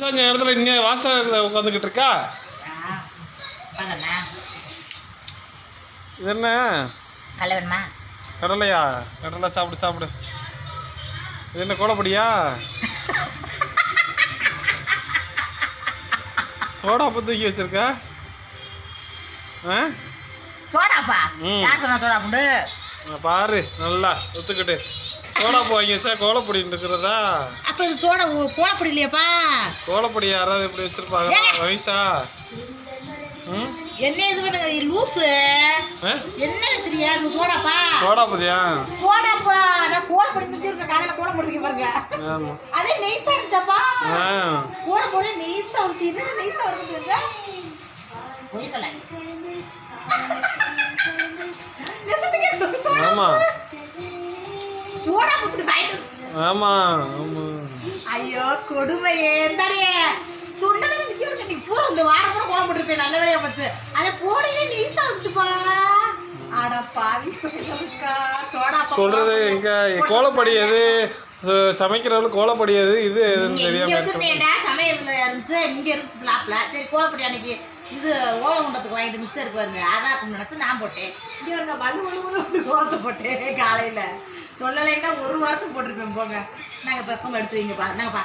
சாஞ்ச இடத்துல இன்னும் வாசல் உட்காந்துக்கிட்டு இருக்கா? இது என்ன? கடலையா? கடலை சாப்பிடு சாப்பிடு. இது என்ன கோலப்படியா? சோடா பத்து தூக்கி வச்சிருக்க? ஆ? சோடாப்பா? ம். யார் சொன்னா சோடா இங்க பாரு நல்லா ஒத்துக்கிட்டு. சோடா வாங்கி வச்சா கோலப்பொடின்னு இருக்கிறதா? அப்ப இது சோடா போடப்படி இல்லையாப்பா? கோலப்பொடி யாராவது இப்படி வச்சிருப்பாங்க. வயசா? என்ன இது பண்ணு? லூசு? என்ன வச்சிருக்கியா? இது சோடாப்பா? சோடா பத்தியா சோடாப்பா. நான் பண்ணி நிறுத்தி இருக்க காலையில கோலம் போட்டுருக்க பாருங்க. அதே நெய்ஸா இருந்துச்சாப்பா? ஆ. கோலம் போட நெய்ஸா வந்துச்சு. என்ன நெய்ஸா வருது பொய் ஆமா. சோடா போட்டு வாங்கிட்டு ஆமா ஆமா. ஐயோ கொடுமையே. தாடியே சொன்னவே நிக்க நீ பூரா இந்த வாரம் பூரா கோலம் போட்டுருப்பேன் நல்ல வேலையா போச்சு. அதை போடவே நெய்ஸா வந்துச்சுப்பா அட பாவி. சோடாப்பா சொல்றது எங்க? கோலப்படி எது? ச- சமைக்கிறவளுக்கு கோலப்படி எது? இது எதுன்னு தெரியாம சமையல்ல இருந்துச்சு. இங்க இருந்துச்சு ஸ்லாப்ல சரி கோலப்படி அன்னைக்கு இது ஓலம் குண்டத்துக்கு வாங்கிட்டு மிச்சம் இருக்கு பாருங்க. ஆதாக்கும் நினைச்சு நான் போட்டேன். இங்க வருங்க வலு வலு வலு கோலத்தை போட்டேன் காலையில. சொல்லலைன்னா ஒரு வாரத்துக்கு போட்டிருப்பேன் போங்க. நாங்கள் பக்கம் எடுத்து வைங்கப்பா நாங்கப்பா